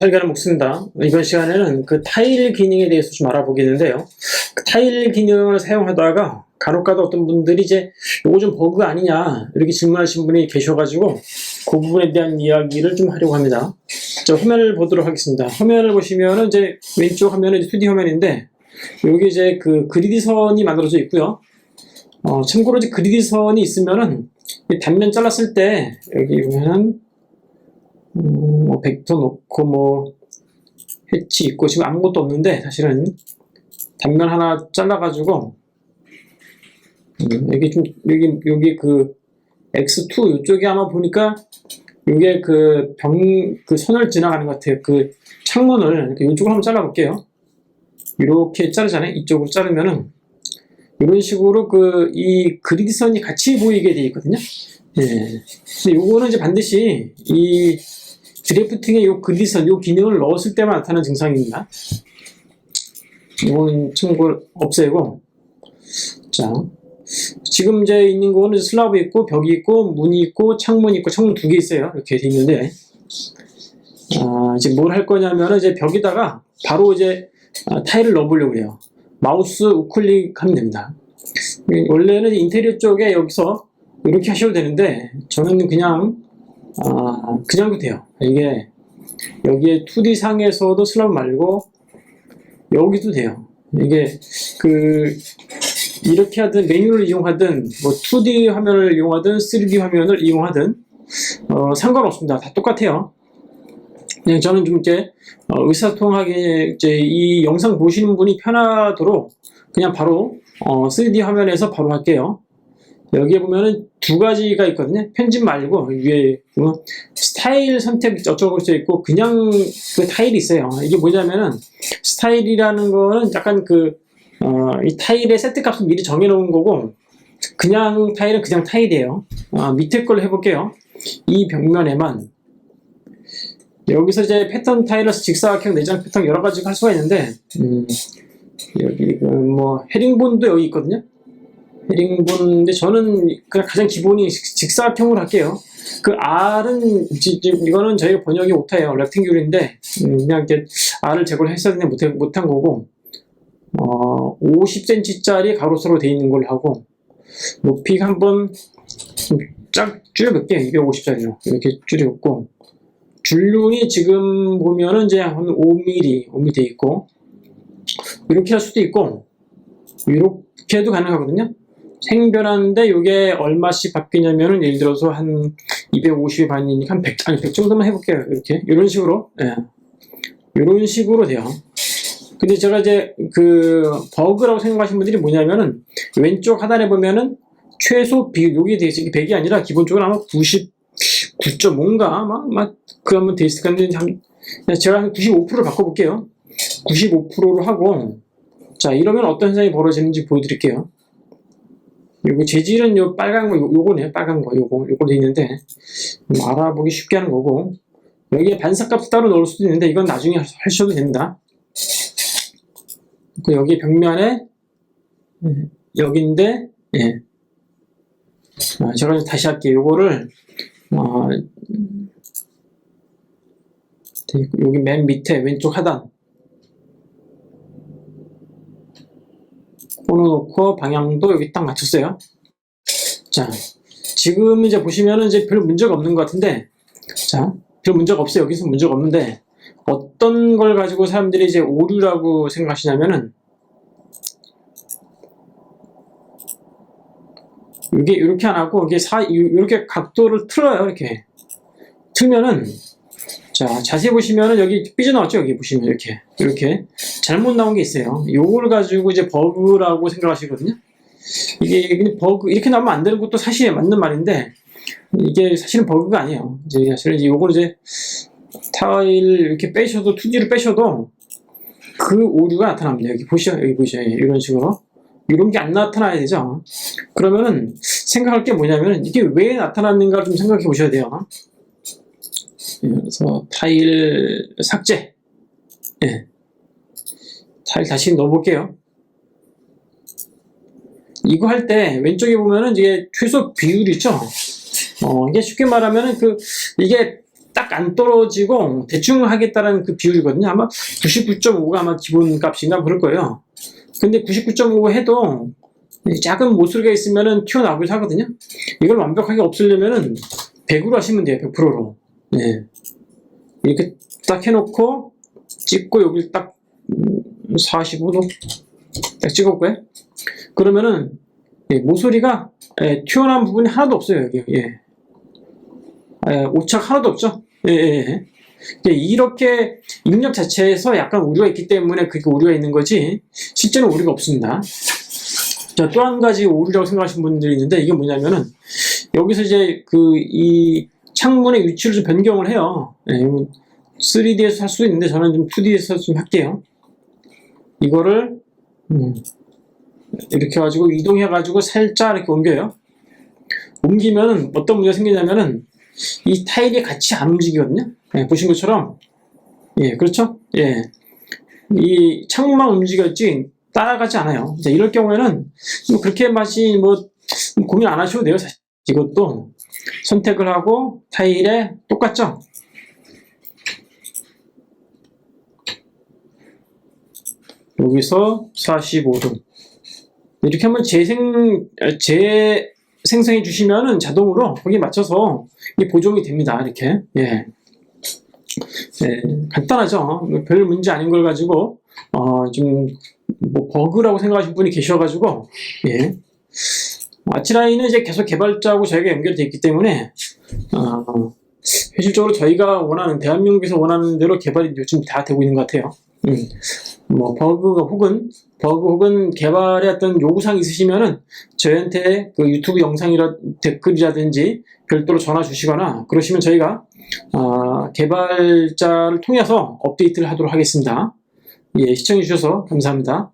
설계를 묵습니다. 이번 시간에는 그 타일 기능에 대해서 좀 알아보겠는데요. 그 타일 기능을 사용하다가 간혹가다 어떤 분들이 이제 이거 좀 버그 아니냐 이렇게 질문하신 분이 계셔가지고 그 부분에 대한 이야기를 좀 하려고 합니다. 자, 화면을 보도록 하겠습니다. 화면을 보시면은 이제 왼쪽 화면은 2D 화면인데 여기 이제 그 그리드선이 만들어져 있고요. 어, 참고로 이제 그리드선이 있으면은 이 단면 잘랐을 때 여기 보면은 음, 뭐 벡터 놓고 뭐 해치 있고 지금 아무것도 없는데 사실은 단면 하나 잘라가지고 음, 여기 좀 여기 여기 그 X2 이쪽에 아마 보니까 이게 그 병그 선을 지나가는 것 같아요. 그 창문을 이쪽으로 한번 잘라볼게요. 이렇게 자르잖아요. 이쪽으로 자르면은 이런 식으로 그 이 그리드선이 같이 보이게 돼 있거든요. 예. 요거는 이제 반드시 이 드래프팅에 요 그리드선, 요 기능을 넣었을 때만 나타나는 증상입니다. 이건 참고 없애고. 자. 지금 이제 있는 거는 슬라브 있고, 벽이 있고, 문이 있고, 창문이 있고, 창문 두 개 있어요. 이렇게 돼 있는데. 아, 이제 뭘 할 거냐면은 이제 벽에다가 바로 이제 아, 타일을 넣어보려고 해요. 마우스 우클릭 하면 됩니다. 원래는 인테리어 쪽에 여기서 이렇게 하셔도 되는데, 저는 그냥 아, 그냥 도 돼요. 이게 여기에 2D 상에서도 슬랍 말고 여기도 돼요. 이게 그 이렇게 하든 메뉴를 이용하든 뭐 2D 화면을 이용하든 3D 화면을 이용하든 어, 상관없습니다. 다 똑같아요. 그냥 저는 좀 이제 어, 의사소통하게 이제 이 영상 보시는 분이 편하도록 그냥 바로 어, 3D 화면에서 바로 할게요. 여기에 보면은 두 가지가 있거든요. 편집 말고 위에 보면 스타일 선택 어쩌고 써 있고 그냥 그 타일이 있어요. 이게 뭐냐면은 스타일이라는 거는 약간 그 어, 이 타일의 세트 값을 미리 정해놓은 거고 그냥 타일은 그냥 타일이에요. 어, 밑에 걸로 해볼게요. 이 벽면에만 여기서 이제 패턴 타일을 직사각형 내장 패턴 여러 가지 할 수가 있는데 음, 여기 그뭐 헤링본도 여기 있거든요. 헤링본인데 저는 그냥 가장 기본이 직- 직사각형으로 할게요. 그 R은 이거는 저희가 번역이 못해요. 렉탱귤인데 음, 그냥 이렇게 R을 제거를 했어야 되는데 못한 거고 어, 50cm짜리 가로수로 돼 있는 걸 하고 높이가 한번 좀쫙 줄여볼게요. 250짜리로 이렇게 줄였고 줄눈이 지금 보면은 이제 한 5mm, 5mm 돼 있고 이렇게 할 수도 있고 이렇게 해도 가능하거든요. 생변하는데 이게 얼마씩 바뀌냐면은 예를 들어서 한 250이 반이니까 한 100, 아니 100 정도만 해볼게요. 이렇게 이런 식으로 예. 이런 식으로 돼요. 근데 제가 이제 그 버그라고 생각하시는 분들이 뭐냐면은 왼쪽 하단에 보면은 최소 비 여기에 돼 있어 이게 100이 아니라 기본적으로 아마 99점 뭔가 아마 막그 한번 돼 있을 건데 한 제가 한 95%를 바꿔볼게요. 95%로 하고 자 이러면 어떤 현상이 벌어지는지 보여드릴게요. 요거 재질은 요 빨간 거 요, 요거네 빨간 거 요거 요거 돼 있는데 음, 알아보기 쉽게 하는 거고 여기에 반사값 따로 넣을 수도 있는데 이건 나중에 하- 하셔도 됩니다. 그 여기 벽면에 예, 여기인데 예. 아, 제가 다시 할게요. 요거를 어, 네, 여기 맨 밑에 왼쪽 하단 끊어놓고 방향도 여기 딱 맞췄어요. 자, 지금 이제 보시면은 이제 별 문제가 없는 것 같은데, 자, 별 문제가 없어요. 여기서 문제가 없는데, 어떤 걸 가지고 사람들이 이제 오류라고 생각하시냐면은, 이게 이렇게 안 하고, 이게 사, 이렇게 각도를 틀어요. 이렇게. 틀면은, 자, 자세히 보시면은 여기 삐져나왔죠? 여기 보시면 이렇게. 이렇게. 잘못 나온 게 있어요. 요걸 가지고 이제 버그라고 생각하시거든요. 이게 버그, 이렇게 나오면 안 되는 것도 사실 맞는 말인데, 이게 사실은 버그가 아니에요. 이제 사실은 요걸 이제 타일 이렇게 빼셔도, 2D를 빼셔도 그 오류가 나타납니다. 여기 보시죠. 여기 보시죠. 이런 식으로. 이런 게 안 나타나야 되죠. 그러면은 생각할 게 뭐냐면은 이게 왜 나타났는가를 좀 생각해 보셔야 돼요. 예, 그래서 타일 삭제. 예. 타일 다시 넣어볼게요. 이거 할 때 왼쪽에 보면은 이게 최소 비율 있죠? 어, 이게 쉽게 말하면은 그, 이게 딱 안 떨어지고 대충 하겠다는 그 비율이거든요. 아마 99.5가 아마 기본 값인가 그럴 거예요. 근데 99.5 해도 작은 모서리가 있으면은 튀어나오기도 하거든요. 이걸 완벽하게 없애려면은 100으로 하시면 돼요. 100%로. 네. 이렇게 딱 해놓고 찍고 여기 딱 음, 45도 딱 찍었고요. 그러면은 예, 모서리가 예, 튀어나온 부분이 하나도 없어요. 여기. 예. 예, 오착 하나도 없죠. 예, 예, 예. 예, 이렇게 입력 자체에서 약간 오류가 있기 때문에 그게 오류가 있는 거지 실제는 오류가 없습니다. 자, 또 한 가지 오류라고 생각하시는 분들이 있는데 이게 뭐냐면은 여기서 이제 그 이 창문의 위치를 좀 변경을 해요. 예, 3D에서 할 수도 있는데 저는 좀 2D에서 좀 할게요. 이거를 음, 이렇게 해가지고 이동해 가지고 살짝 이렇게 옮겨요. 옮기면 어떤 문제가 생기냐면은 이 타일이 같이 안 움직이거든요. 예, 보신 것처럼 예, 그렇죠? 예, 이 창문만 움직였지 따라가지 않아요. 자, 이럴 경우에는 뭐 그렇게 맛이 뭐 고민 안 하셔도 돼요. 사실 이것도 선택을 하고 타일에 똑같죠? 여기서 45도 이렇게 한번 재생 재 생성해 주시면은 자동으로 거기에 맞춰서 보정이 됩니다. 이렇게 예. 예, 간단하죠. 뭐별 문제 아닌 걸 가지고 어, 좀 뭐 버그라고 생각하시는 분이 계셔가지고 예. 아치라인은 이제 계속 개발자하고 저희가 연결되어 있기 때문에 어, 현실적으로 저희가 원하는 대한민국에서 원하는 대로 개발이 요즘 다 되고 있는 것 같아요. 음. 뭐 버그가 혹은 버그 혹은 개발에 어떤 요구사항 있으시면은 저희한테 그 유튜브 영상이라 댓글이라든지 별도로 전화 주시거나 그러시면 저희가 아, 개발자를 통해서 업데이트를 하도록 하겠습니다. 예, 시청해 주셔서 감사합니다.